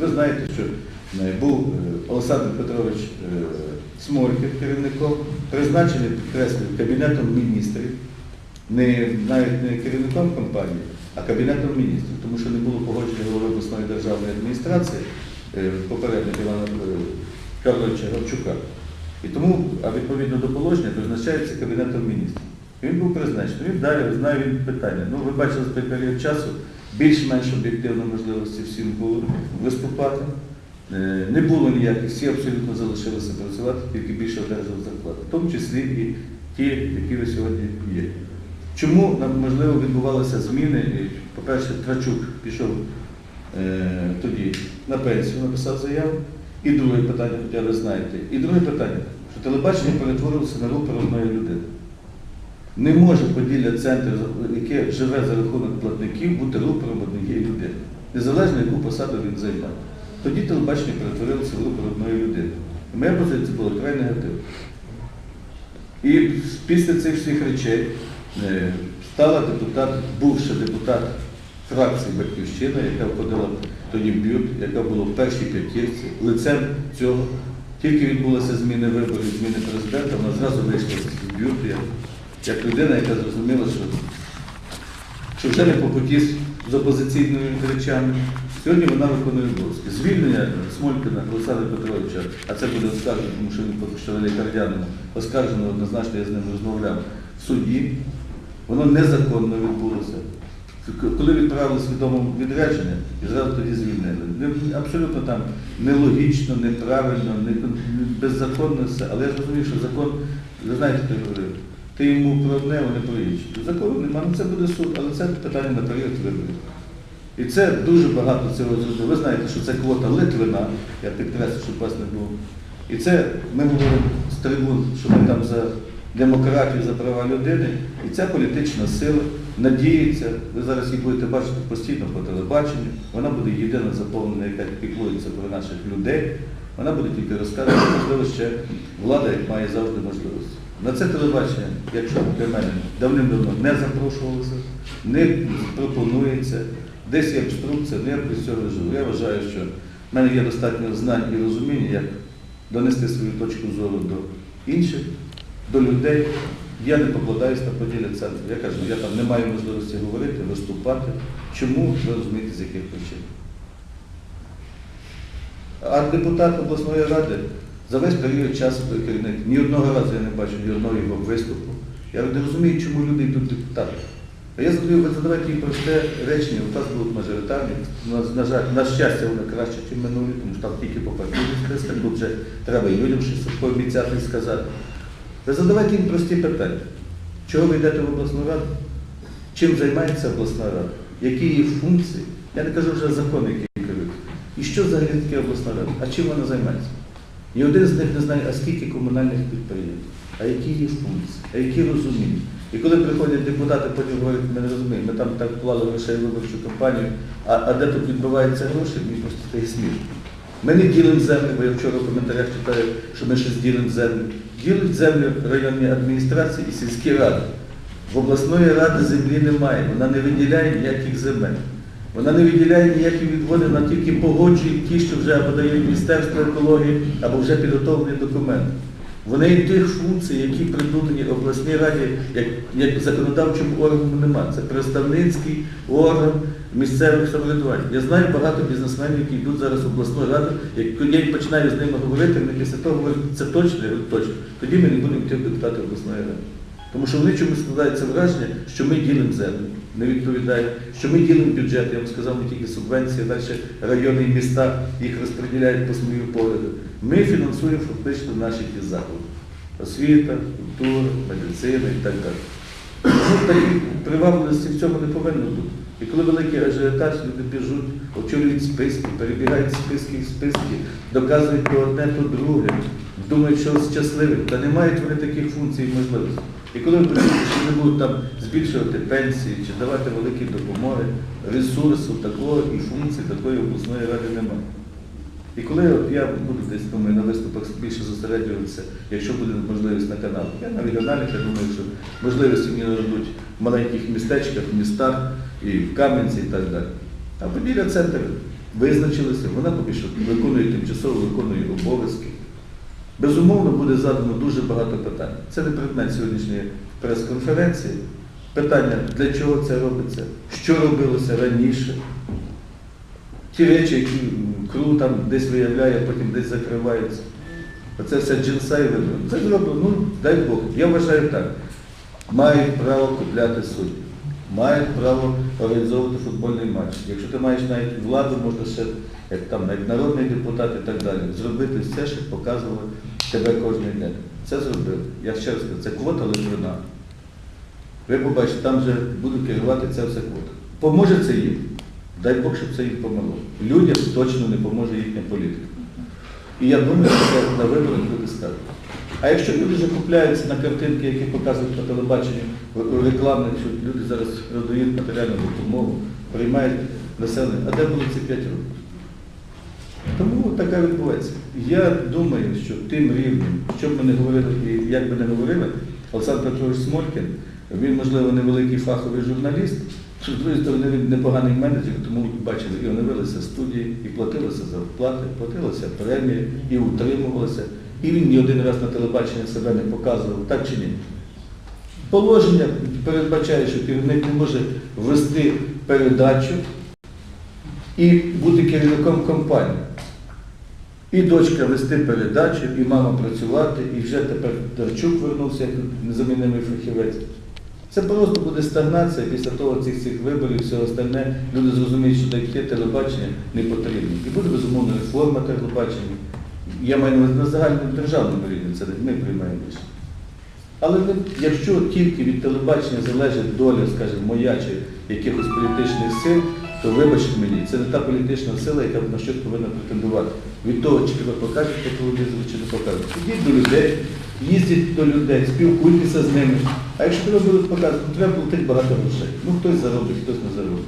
Ви знаєте, що е, був е, Олександр Петрович е, Смольків керівником, призначений підкреслюю Кабінетом міністрів, не навіть не керівником компанії, а Кабінетом міністрів, тому що не було погодження голови обласної державної адміністрації попередника Івана Карловича Гавчука. І тому, а відповідно до положення, призначається Кабінетом міністрів. Він був призначений, він далі знає він питання. Ну, ви бачили той період часу, більш-менш об'єктивно можливості всім було виступати. Е, Не було ніяких, всі абсолютно залишилися працювати, тільки більше одержали зарплату, в тому числі і ті, які ви сьогодні є. Чому можливо відбувалися зміни? По-перше, Трачук пішов е, тоді на пенсію, написав заяву. І друге питання, хоча ви знаєте. І друге питання, що телебачення перетворилося на рух одної людини. Не може Поділля центр, яке живе за рахунок платників, бути рупором однієї людини, незалежно яку посаду він займає. Тоді телебачення перетворилося в рупор одної людини. Моя позиція була край негативна. І після цих всіх речей е, стала депутат, бувша депутат фракції Батьківщина, яка входила тоді в бют, яка була в першій п'ятірці, лицем цього. Тільки відбулася зміна виборів, зміни президента, вона зразу вийшла з бюту, як, людина, яка зрозуміла, що, що вже не по з- опозиційними речами. Сьогодні вона виконує обов'язки. Звільнення Смолькина Олександра Петровича, а це буде оскаржено, тому що він в лікарняному, оскаржено однозначно, я з ним розмовляв в суді. Воно незаконно відбулося. Коли відправили свідомо відрядження, і зразу тоді звільнили. Абсолютно там нелогічно, неправильно, не, не- беззаконно все. Але я зрозумів, що закон, ви знаєте, хто говорив, ти йому про одне, вони про інше. Закону нема, ну це буде суд, але це питання на період виборів. І це дуже багато цього зробили. Ви знаєте, що це квота Литвина, я підкреслю, щоб вас не було. І це ми говоримо з трибун, що ми там за демократію, за права людини. І ця політична сила надіється, ви зараз її будете бачити постійно по телебаченню, вона буде єдина заповнена, яка піклується про наших людей. Вона буде тільки розказувати, можливо, ще влада як має завжди можливості. На це телебачення, якщо для мене давним-давно не запрошувалося, не пропонується, десь є обструкція, ну я без цього живу. Я вважаю, що в мене є достатньо знань і розуміння, як донести свою точку зору до інших, до людей. Я не покладаюсь на поділля центру. Я кажу, я там не маю можливості говорити, виступати. Чому ви розумієте, з яких причин? А депутат обласної ради за весь період часу той керівник, ні одного разу я не бачу ні одного його виступу. Я не розумію, чому люди йдуть депутати. А я задаю, ви задавайте їм просте речення, у вас будуть мажоритарні, на, на жаль, на щастя, вони краще, ніж минулі, тому що там тільки по партійних тут вже треба і людям щось пообіцяти і сказати. Ви задавайте їм прості питання. Чого ви йдете в обласну раду? Чим займається обласна рада? Які її функції? Я не кажу вже закони, які керують. І що взагалі таке обласна рада? А чим вона займається? Ні один з них не знає, а скільки комунальних підприємств, а які її функції, а які розуміють. І коли приходять депутати, потім говорять, ми не розуміємо, ми там так вклали грошей виборчу кампанію, а, а де тут відбуваються гроші, мені просто стає смішно. Ми не ділимо землю, бо я вчора в коментарях читаю, що ми щось ділимо землю. Ділять землю районні адміністрації і сільські ради. В обласної ради землі немає, вона не виділяє ніяких земель. Вона не виділяє ніякі відводи, вона тільки погоджує ті, що вже або дає Міністерство екології, або вже підготовлені документи. Вони і тих функцій, які придумані обласній раді, як, як законодавчому органу немає. Це представницький орган місцевих самоврядувань. Я знаю багато бізнесменів, які йдуть зараз в обласну раду, як я починаю з ними говорити, вони після того говорять, це точно, я говорю, точно. Тоді ми не будемо йти в депутати обласної ради. Тому що вони чомусь складається враження, що ми ділимо землю, не відповідає, що ми ділимо бюджет, я вам сказав, не тільки субвенції, далі райони і міста їх розподіляють по своїм погляду. Ми фінансуємо фактично наші ті заклади. Освіта, культура, медицина і так далі. Ну, такі привабливості в цьому не повинно бути. І коли великий ажіотаж, люди біжуть, очолюють списки, перебігають списки в списки, доказують то одне, то друге, думають, що щасливі. Та не мають вони таких функцій і можливостей. І коли ви почуєте, що вони будуть там збільшувати пенсії чи давати великі допомоги, ресурсу такого і функції такої обласної ради немає. І коли я буду десь думаю, на виступах більше зосереджуватися, якщо буде можливість на каналах, я на регіональних, я думаю, що можливості мені нададуть в маленьких містечках, містах і в Кам'янці і так далі. А Поділля центр визначилися, вона поки що виконує тимчасово виконує обов'язки. Безумовно, буде задано дуже багато питань. Це не предмет сьогоднішньої прес-конференції. Питання, для чого це робиться, що робилося раніше. Ті речі, які КРУ там десь виявляє, а потім десь закриваються. Оце все джинса і. Це зроблено, ну, дай Бог. Я вважаю так. Мають право купляти судді, мають право організовувати футбольний матч. Якщо ти маєш навіть владу, можна ще, як там, навіть народний депутат і так далі, зробити все, щоб показували тебе кожен день. Це зробили. Я ще раз кажу, це квота лежина. Ви побачите, там вже будуть керувати це все квота. Поможе це їм? Дай Бог, щоб це їм помогло. Людям точно не поможе їхня політика. І я думаю, що це на виборах люди скажуть. А якщо люди вже купляються на картинки, які показують по телебаченню в- рекламних, що люди зараз роздають матеріальну допомогу, приймають населення, а де були ці 5 років? Тому така відбувається. Я думаю, що тим рівнем, що б ми не говорили і як би не говорили, Олександр Петрович Смолькін, він, можливо, невеликий фаховий журналіст, з другої сторони, він непоганий менеджер, тому бачили, і оновилися студії, і платилися зарплати, платилися премії, і утримувалися. І він ні один раз на телебаченні себе не показував, так чи ні? Положення передбачає, що керівник не може вести передачу і бути керівником компанії. І дочка вести передачу, і мама працювати, і вже тепер Дарчук вернувся як незамінимий фахівець. Це просто буде стагнація після того цих цих виборів, все остальне. Люди зрозуміють, що таке телебачення не потрібно. І буде безумовно реформа телебачення. Я маю на загальному державному рівні, це ми приймаємо рішення. Але якщо тільки від телебачення залежить доля, скажімо, моя чи якихось політичних сил, то вибачте мені, це не та політична сила, яка на щось повинна претендувати. Від того, чи тебе покажуть по телевізору, чи не покажуть. Ідіть до людей, їздіть до людей, спілкуйтеся з ними. А якщо тебе будуть показувати, то треба платити багато грошей. Ну хтось заробить, хтось не заробить.